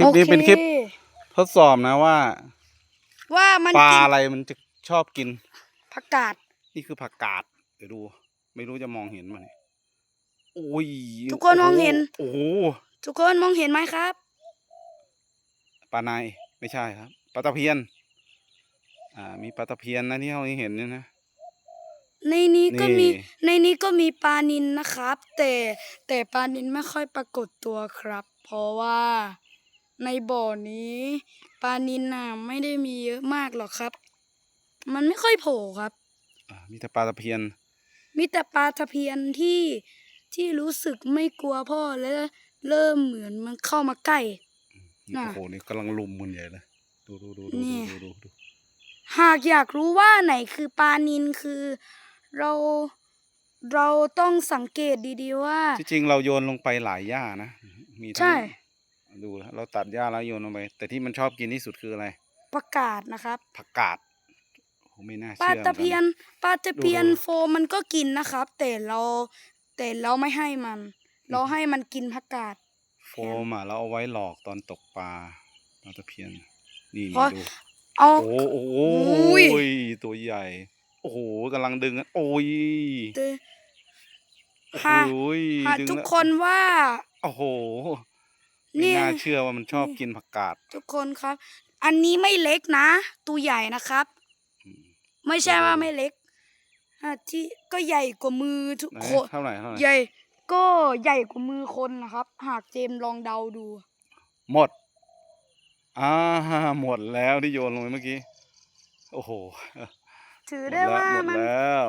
ลิปนี้โอเป็นคลิป ทดสอบนะว่า ว่ามันปลากินอะไรมันจะชอบกิน ผักกาด นี่คือผักกาด เดี๋ยวดู ไม่รู้จะมองเห็นมันยโอ้ยทุกคนมองเห็น โอ้โหทุกคนมองเห็นไหมครับ ปลาในไม่ใช่ครับ ปลาตะเพียน อ่า มีปลาตะเพียนนะที่เราเห็นเนี่ยนะ ในนี้ก็มีนี่ในนี้ก็มีปลานินนะครับ แต่แต่ปลานินไม่ค่อยปรากฏตัวครับ เพราะว่า ในบ่อนี้ปลานินน่ะไม่ได้มีเยอะมากหรอกครับ มันไม่ค่อยโผล่ครับ อ่ามีแต่ปลาตะเพียน มีแต่ปลาตะเพียนที่ที่รู้สึกไม่กลัวพ่อและเริ่มเหมือนมันเข้ามาใกล้ นี่น่ะโอ้โหนี่กำลังลุมมันใหญ่เลยดูดูดูดูนี่ ดูดูดูหากอยากรู้ว่าไหนคือปลานินคือ เราเราต้องสังเกตดีๆว่า ที่จริงเราโยนลงไปหลายหญ้านะ มีทั้งใช่ ดูแล้วเราตัดหญ้าแล้วโยนลงไป แต่ที่มันชอบกินที่สุดคืออะไรประกาศนะครับผักกาดโอ้โหไม่น่าปลาเชื่อตะเพียนปลาตะเพียนดูโฟมมันก็กินนะครับ แต่เราแต่เราไม่ให้มัน เราให้มันกินผักกาดโฟมอะเราเอาไว้หลอกตอนตกปลาปลาตะเพียน นี่เพราะดูเอาโอ้โหอุ้ยตัวใหญ่ โอ้โหกำลังดึงอะโอ้ยเตโอ้หาโหหาดึงทุกแล้วคนว่า โอ้โห เนี่ไม่ยน่าเชื่อว่ามันชอบกินผักกาด ทุกคนครับ อันนี้ไม่เล็กนะ ตัวใหญ่นะครับ อืม ไม่ใช่ดูว่าดูไม่เล็กอะที่ก็ใหญ่กว่ามือทุกไหนคนเท่าไหร่เท่าไหร่ใหญ่ก็ใหญ่กว่ามือคนนะครับ หากเจมส์ลองเดาดู หมดอ่าหมดแล้วที่โยนลงไปเมื่อกี้ โอ้โหถือหมดได้แล้วว่าหมดมัน แล้ว